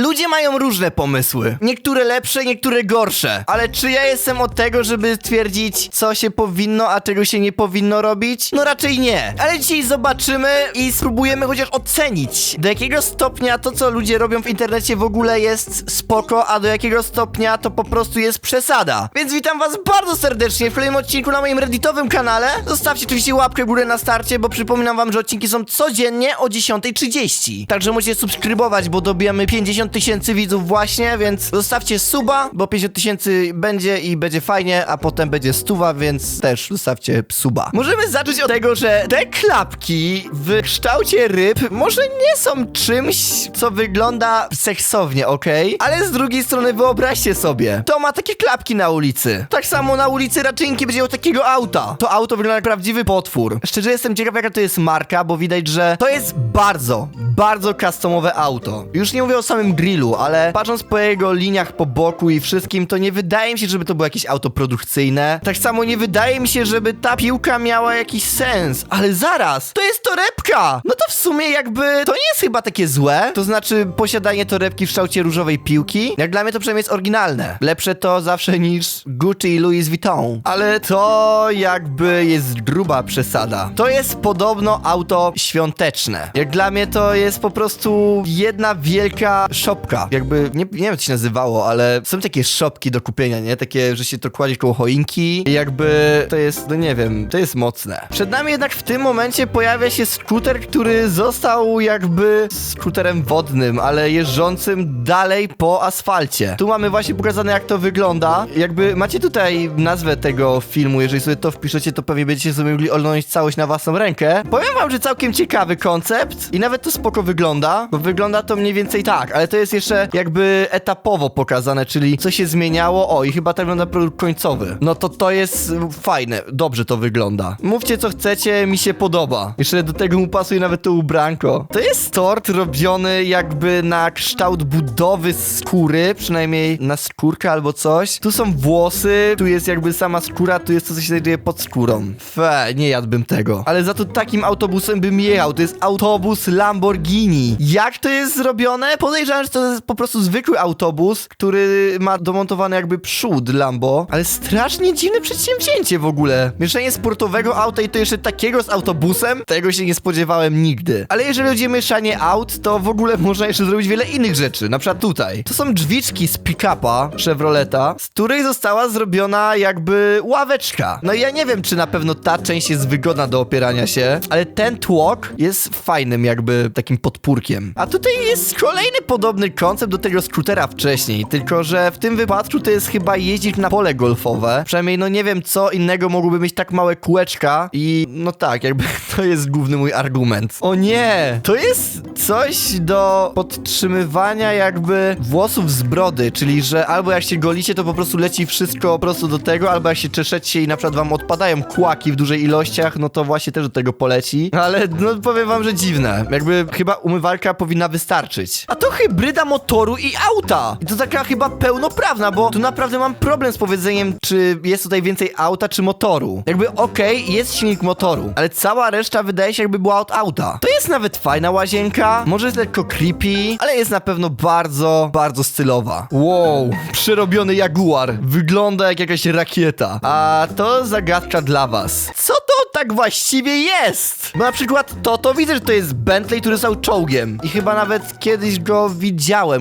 ludzie mają różne pomysły. Niektóre lepsze, niektóre gorsze. Ale czy ja jestem od tego, żeby twierdzić, co się powinno, a czego się nie powinno robić? No raczej nie. Ale dzisiaj zobaczymy i spróbujemy chociaż ocenić, do jakiego stopnia to, co ludzie robią w internecie w ogóle jest spoko, a do jakiego stopnia to po prostu jest przesada. Więc witam was bardzo serdecznie w kolejnym odcinku na moim redditowym kanale. Zostawcie oczywiście łapkę w górę na starcie, bo przypominam wam, że odcinki są codziennie o 10.30. Także musicie subskrybować, bo dobijamy 50 tysięcy widzów właśnie, więc zostawcie suba, bo 50 tysięcy będzie i będzie fajnie, a potem będzie stuwa, więc też zostawcie suba. Możemy zacząć od tego, że te klapki w kształcie ryb może nie są czymś, co wygląda seksownie, okej? Ale z drugiej strony wyobraźcie sobie, to ma takie klapki na ulicy. Tak samo na ulicy nie będzie miał takiego auta. To auto wygląda jak prawdziwy potwór. Szczerze jestem ciekaw, jaka to jest marka, bo widać, że to jest bardzo, bardzo customowe auto. Już nie mówię o samym grillu, ale patrząc po jego liniach po boku i wszystkim, to nie wydaje mi się, żeby to było jakieś auto produkcyjne. Tak samo nie wydaje mi się, żeby ta piłka miała jakiś sens. Ale zaraz, to jest torebka! No to w sumie jakby to nie jest chyba takie złe. To znaczy posiadanie torebki w kształcie różowej piłki. Jak dla mnie to przynajmniej jest oryginalne. Lepsze to zawsze niż Gucci i Louis Vuitton. Ale to jakby jest gruba przesada. To jest podobno auto świąteczne. Jak dla mnie to jest po prostu jedna wielka szopka. Jakby, nie, nie wiem to się nazywało, ale są takie szopki do kupienia, nie? Takie, że się to kładzie koło choinki i jakby to jest, no nie wiem, to jest mocne. Przed nami jednak w tym momencie pojawia się skuter, który został jakby skuterem wodnym, ale jeżdżącym dalej po asfalcie. Tu mamy właśnie pokazane jak to wygląda. Jakby macie tutaj nazwę tego filmu, jeżeli sobie to wpiszecie, to pewnie będziecie sobie mogli oglądać całość na własną rękę. Powiem wam, że całkiem ciekawy koncept i nawet to spoko wygląda, bo wygląda to mniej więcej tak, ale to jest jeszcze jakby etapowo pokazane, czyli co się zmieniało, o i chyba tak wygląda produkt końcowy. No to to jest fajne, dobrze to wygląda. Mówcie co chcecie, mi się podoba. Jeszcze do tego mu pasuje nawet to ubranko. To jest tort robiony jakby na kształt budowy skóry, przynajmniej na skórkę albo coś. Tu są włosy, tu jest jakby sama skóra, tu jest to, co się znajduje pod skórą. Fe, nie jadłbym tego. Ale za to takim autobusem bym jechał. To jest autobus Lamborghini. Jak to jest zrobione? Podejrzewam, że to jest po prostu zwykły autobus, który ma domontowany jakby przód Lambo, ale strasznie dziwne przedsięwzięcie w ogóle. Mieszanie sportowego auta i to jeszcze takiego z autobusem? Tego się nie spodziewałem nigdy. Ale jeżeli chodzi o mieszanie aut, to w ogóle można jeszcze zrobić wiele innych rzeczy. Na przykład tutaj. To są drzwiczki z pick-upa Chevroleta, z której została zrobiona jakby ławeczka. No i ja nie wiem, czy na pewno ta część jest wygodna do opierania się, ale ten tłok jest fajnym jakby takim podpórkiem. A tutaj jest kolejny podobny koncept do tego skutera wcześniej, tylko że w tym wypadku to jest chyba jeździć na pole golfowe. Przynajmniej no nie wiem, co innego mogłoby mieć tak małe kółeczka i no tak, jakby to jest główny mój argument. O nie! To jest coś do podtrzymywania jakby włosów z brody, czyli że albo jak się golicie, to po prostu leci wszystko po prostu do tego, albo jak się czeszecie i na przykład wam odpadają kłaki w dużej ilościach, no to właśnie też do tego poleci. Ale no powiem wam, że dziwne. Jakby chyba umywalka powinna wystarczyć. A to hybryda motoru i auta. I to taka chyba pełnoprawna, bo tu naprawdę mam problem z powiedzeniem, czy jest tutaj więcej auta, czy motoru. Jakby okej, jest silnik motoru, ale cała reszta wydaje się jakby była od auta. To jest nawet fajna łazienka, może jest lekko creepy, ale jest na pewno bardzo, bardzo stylowa. Wow, przerobiony Jaguar. Wygląda jak jakaś rakieta. A to zagadka dla was. Co to tak właściwie jest? Bo na przykład to, to widzę, że to jest Bentley, który stał czołgiem. I chyba nawet kiedyś go widziałem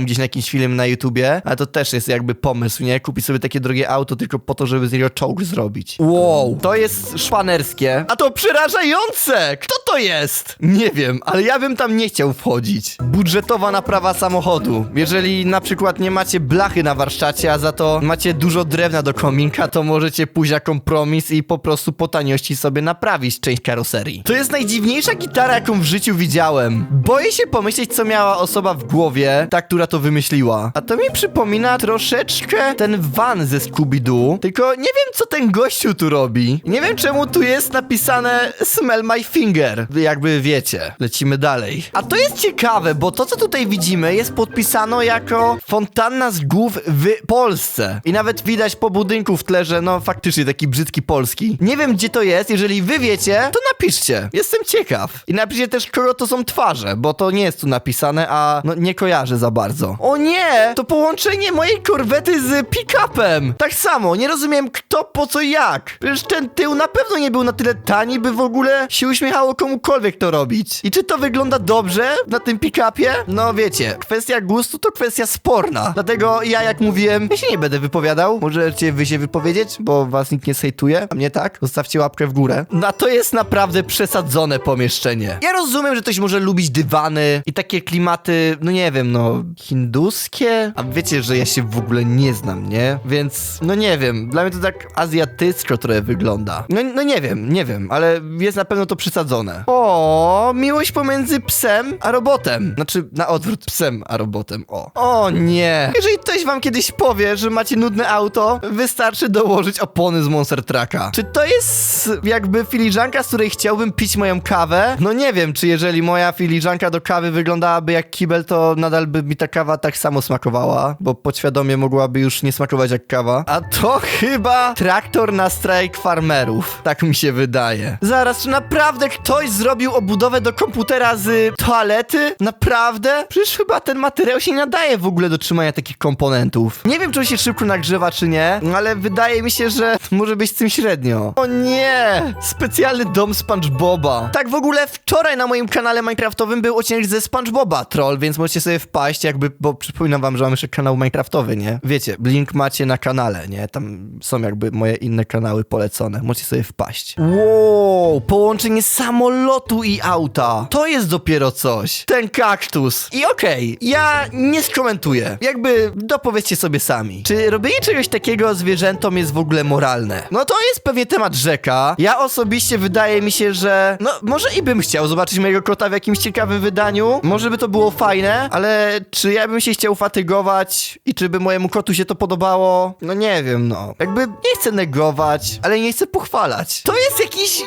gdzieś na jakimś filmie na YouTubie, ale to też jest jakby pomysł, nie? Kupić sobie takie drogie auto tylko po to, żeby z niego czołg zrobić. Wow, to jest szpanerskie. A to przerażające! Kto to jest? Nie wiem, ale ja bym tam nie chciał wchodzić. Budżetowa naprawa samochodu. Jeżeli na przykład nie macie blachy na warsztacie, a za to macie dużo drewna do kominka, to możecie pójść na kompromis i po prostu po taniości sobie naprawić część karoserii. To jest najdziwniejsza gitara, jaką w życiu widziałem. Boję się pomyśleć, co miała osoba w głowie, ta, która to wymyśliła. A to mi przypomina troszeczkę ten van ze Scooby-Doo, tylko nie wiem, co ten gościu tu robi. Nie wiem, czemu tu jest napisane Smell my finger. Jakby wiecie. Lecimy dalej. A to jest ciekawe, bo to, co tutaj widzimy, jest podpisano jako fontanna z głów w Polsce. I nawet widać po budynku w tle, że no faktycznie taki brzydki polski. Nie wiem, gdzie to jest. Jeżeli wy wiecie, to napiszcie. Jestem ciekaw. I napiszcie też, kogo to są twarze, bo to nie jest tu napisane, a no nie kojarzę kojarzę za bardzo. O nie! To połączenie mojej korwety z pick-upem! Tak samo, nie rozumiem kto, po co, jak. Przecież ten tył na pewno nie był na tyle tani, by w ogóle się uśmiechało komukolwiek to robić. I czy to wygląda dobrze na tym pick-upie? No wiecie, kwestia gustu to kwestia sporna. Dlatego ja, jak mówiłem, ja się nie będę wypowiadał. Możecie wy się wypowiedzieć, bo was nikt nie sejtuje, a mnie tak. Zostawcie łapkę w górę. No to jest naprawdę przesadzone pomieszczenie. Ja rozumiem, że ktoś może lubić dywany i takie klimaty, no nie wiem, no hinduskie, a wiecie, że ja się w ogóle nie znam, nie? Więc, no nie wiem, dla mnie to tak azjatycko trochę wygląda. No, no nie wiem, nie wiem, ale jest na pewno to przesadzone. O, miłość pomiędzy psem a robotem. Znaczy, na odwrót, psem a robotem, o. O nie. Jeżeli ktoś wam kiedyś powie, że macie nudne auto, wystarczy dołożyć opony z Monster Trucka. Czy to jest jakby filiżanka, z której chciałbym pić moją kawę? No nie wiem, czy jeżeli moja filiżanka do kawy wyglądałaby jak kibel, to nadal by mi ta kawa tak samo smakowała, bo podświadomie mogłaby już nie smakować jak kawa. A to chyba traktor na strajk farmerów. Tak mi się wydaje. Zaraz, czy naprawdę ktoś zrobił obudowę do komputera z toalety? Naprawdę? Przecież chyba ten materiał się nie nadaje w ogóle do trzymania takich komponentów. Nie wiem, czy on się szybko nagrzewa, czy nie, ale wydaje mi się, że może być z tym średnio. O nie! Specjalny dom SpongeBoba. Tak w ogóle wczoraj na moim kanale Minecraftowym był odcinek ze SpongeBoba Troll, więc możecie sobie wpaść, jakby, bo przypominam wam, że mam jeszcze kanał Minecraftowy, nie? Wiecie, link macie na kanale, nie? Tam są jakby moje inne kanały polecone. Możecie sobie wpaść. Wow, połączenie samolotu i auta. To jest dopiero coś. Ten kaktus. I okej, ja nie skomentuję. Jakby dopowiedzcie sobie sami. Czy robienie czegoś takiego zwierzętom jest w ogóle moralne? No to jest pewnie temat rzeka. Ja osobiście wydaje mi się, że no może i bym chciał zobaczyć mojego kota w jakimś ciekawym wydaniu. Może by to było fajne, ale czy ja bym się chciał fatygować i czy by mojemu kotu się to podobało? No nie wiem, no. Jakby nie chcę negować, ale nie chcę pochwalać. To jest jakiś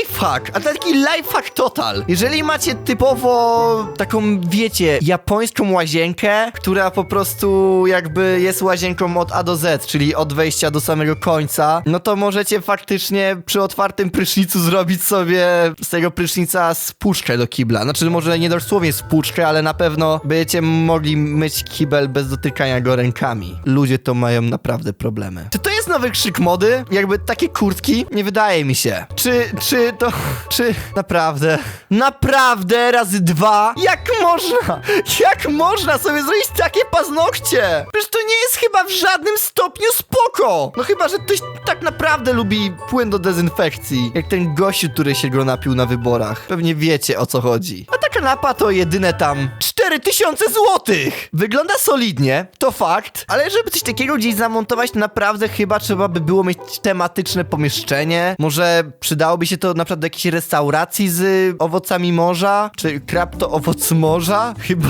lifehack, a taki lifehack total. Jeżeli macie typowo taką, wiecie, japońską łazienkę, która po prostu jakby jest łazienką od A do Z, czyli od wejścia do samego końca, no to możecie faktycznie przy otwartym prysznicu zrobić sobie z tego prysznica spuszkę do kibla. Znaczy może nie dosłownie spuszkę, ale na pewno będziecie mogli myć kibel bez dotykania go rękami. Ludzie to mają naprawdę problemy. Czy to jest nowy krzyk mody? Jakby takie kurtki? Nie wydaje mi się. Czy, czy to, czy naprawdę, naprawdę razy dwa? Jak można? Jak można sobie zrobić takie paznokcie? Przecież to nie jest chyba w żadnym stopniu spoko. No chyba, że ktoś tak naprawdę lubi płyn do dezynfekcji. Jak ten gościu, który się go napił na wyborach. Pewnie wiecie o co chodzi. A ta kanapa to jedyne tam 4000 złotych. Wygląda solidnie, to fakt, ale żeby coś takiego gdzieś zamontować, to naprawdę chyba trzeba by było mieć tematyczne pomieszczenie. Może przydałoby się to na przykład do jakiejś restauracji z owocami morza? Czy krab to owoc morza? Chyba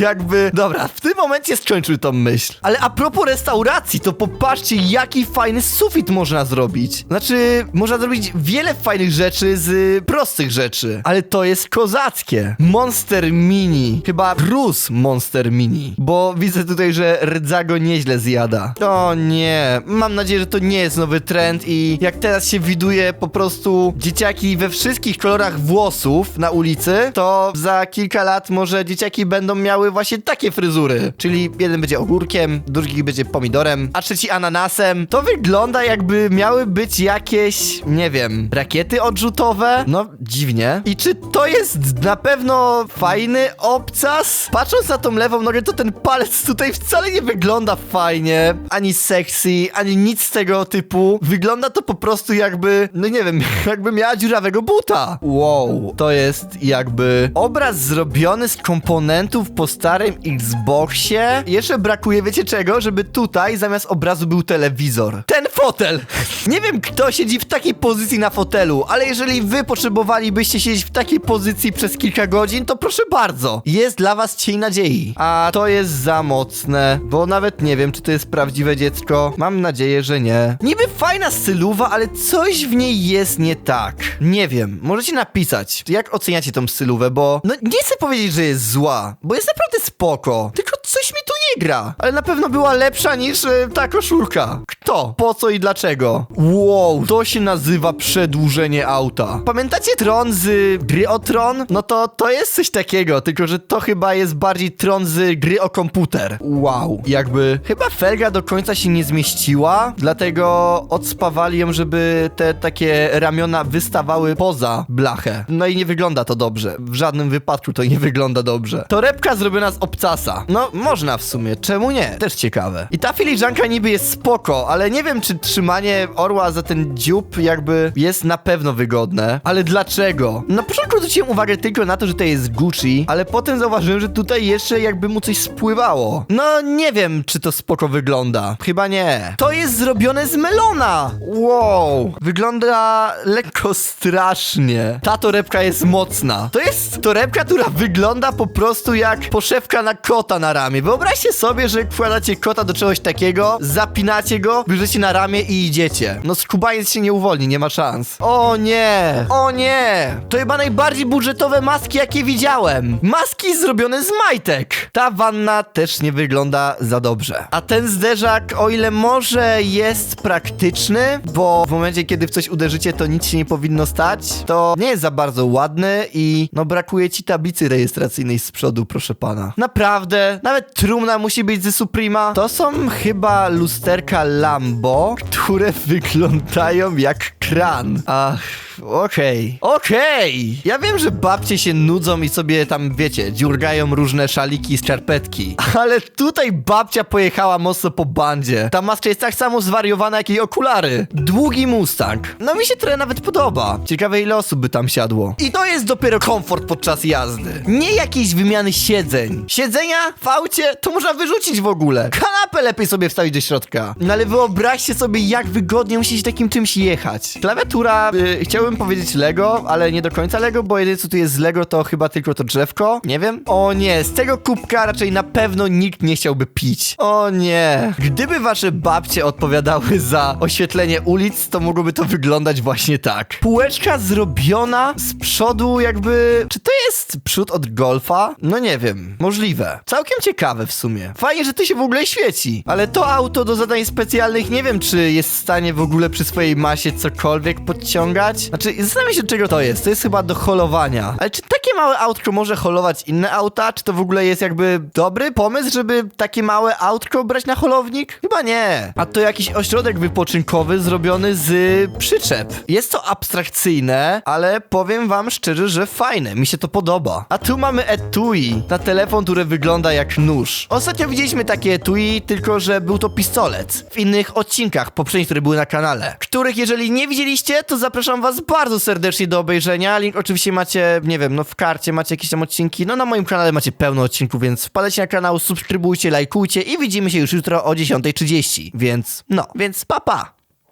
jakby... Dobra, w tym momencie skończył tą myśl. Ale a propos restauracji, to popatrzcie, jaki fajny sufit można zrobić. Znaczy, można zrobić wiele fajnych rzeczy z prostych rzeczy, ale to jest kozackie. Monster Mini. Chyba Bruce Monster Mini. Bo widzę tutaj, że rdza go nieźle zjada. O nie, mam nadzieję, że to nie jest nowy trend i jak teraz się widuje po prostu dzieciaki we wszystkich kolorach włosów na ulicy, to za kilka lat może dzieciaki będą miały właśnie takie fryzury. Czyli jeden będzie ogórkiem, drugi będzie pomidorem, a trzeci ananasem. To wygląda jakby miały być jakieś, nie wiem, rakiety odrzutowe. No, dziwnie. I czy to jest na pewno fajny obcas? Patrząc na tą lewą nogę, to ten palec tutaj wcale nie wygląda fajnie, ani sexy, ani nic z tego typu. Wygląda to po prostu jakby, no nie wiem, jakby miała dziurawego buta. Wow, to jest jakby obraz zrobiony z komponentów po starym Xboxie. Jeszcze brakuje, wiecie czego? Żeby tutaj zamiast obrazu był telewizor. Ten fotel! Nie wiem, kto siedzi w takiej pozycji na fotelu, ale jeżeli wy potrzebowalibyście siedzieć w takiej pozycji przez kilka godzin, to proszę bardzo. Jest dla was cień nadziei. A to jest za mocne, bo nawet nie wiem, czy to jest prawdziwe dziecko. Mam nadzieję, że nie. Niby fajna styluwa, ale coś w niej jest nie tak. Nie wiem, możecie napisać, jak oceniacie tą stylówę, bo no nie chcę powiedzieć, że jest zła, bo jest naprawdę spoko. Tylko coś mi tu gra. Ale na pewno była lepsza niż e, ta koszulka. Kto to. Po co i dlaczego? Wow, to się nazywa przedłużenie auta. Pamiętacie Tron z gry o Tron? No to to jest coś takiego, tylko że to chyba jest bardziej Tron z gry o komputer. Wow, jakby chyba felga do końca się nie zmieściła, dlatego odspawali ją, żeby te takie ramiona wystawały poza blachę. No i nie wygląda to dobrze. W żadnym wypadku to nie wygląda dobrze. Torebka zrobiona z obcasa. No, można w sumie, czemu nie? Też ciekawe. I ta filiżanka niby jest spoko, ale nie wiem, czy trzymanie orła za ten dziób jakby jest na pewno wygodne. Ale dlaczego? Na początku zwróciłem uwagę tylko na to, że to jest Gucci, ale potem zauważyłem, że tutaj jeszcze jakby mu coś spływało. No, nie wiem, czy to spoko wygląda. Chyba nie. To jest zrobione z melona! Wow! Wygląda lekko strasznie. Ta torebka jest mocna. To jest torebka, która wygląda po prostu jak poszewka na kota na ramię. Wyobraźcie sobie, że wkładacie kota do czegoś takiego, zapinacie go, bierzecie na ramię i idziecie. No skubaniec się nie uwolni, nie ma szans. O nie! O nie! To chyba najbardziej budżetowe maski, jakie widziałem. Maski zrobione z majtek. Ta wanna też nie wygląda za dobrze. A ten zderzak, o ile może jest praktyczny, bo w momencie, kiedy w coś uderzycie, to nic się nie powinno stać, to nie jest za bardzo ładny i no brakuje ci tablicy rejestracyjnej z przodu, proszę pana. Naprawdę, nawet trumna musi być ze Suprema. To są chyba lusterka Lambo, które wyglądają jak kran. Ach, okej. Okej! Ja wiem, że babcie się nudzą i sobie tam, wiecie, dziurgają różne szaliki i skarpetki. Ale tutaj babcia pojechała mocno po bandzie. Ta maska jest tak samo zwariowana jak jej okulary. Długi Mustang. No mi się trochę nawet podoba. Ciekawe ile osób by tam siadło. I to jest dopiero komfort podczas jazdy. Nie jakieś wymiany siedzeń. Siedzenia w aucie to można wyrzucić w ogóle. Kanapę lepiej sobie wstawić do środka. No ale wyobraźcie sobie jak wygodnie musicie takim czymś jechać. Klawiatura, y, chciałbym powiedzieć Lego, ale nie do końca Lego, bo jedyne co tu jest z Lego to chyba tylko to drzewko. Nie wiem. O nie, z tego kubka raczej na pewno nikt nie chciałby pić. O nie. Gdyby wasze babcie odpowiadały za oświetlenie ulic, to mogłoby to wyglądać właśnie tak. Półeczka zrobiona z przodu jakby... Czy to jest przód od golfa? No nie wiem. Możliwe. Całkiem ciekawe w sumie. Fajnie, że to się w ogóle świeci. Ale to auto do zadań specjalnych nie wiem, czy jest w stanie w ogóle przy swojej masie cokolwiek podciągać. Znaczy, zastanawiam się, czego to jest. To jest chyba do holowania. Ale czy takie małe autko może holować inne auta? Czy to w ogóle jest jakby dobry pomysł, żeby takie małe autko brać na holownik? Chyba nie. A to jakiś ośrodek wypoczynkowy zrobiony z przyczep. Jest to abstrakcyjne, ale powiem wam szczerze, że fajne. Mi się to podoba. A tu mamy etui na telefon, który wygląda jak nóż. Ostatnio widzieliśmy takie etui, tylko że był to pistolet. W innych odcinkach poprzednich, które były na kanale. Których jeżeli nie widzieliście, to zapraszam was bardzo serdecznie do obejrzenia. Link oczywiście macie, nie wiem, no w karcie macie jakieś tam odcinki. No na moim kanale macie pełno odcinków, więc wpadajcie na kanał, subskrybujcie, lajkujcie i widzimy się już jutro o 10.30. Więc no, więc papa. Pa.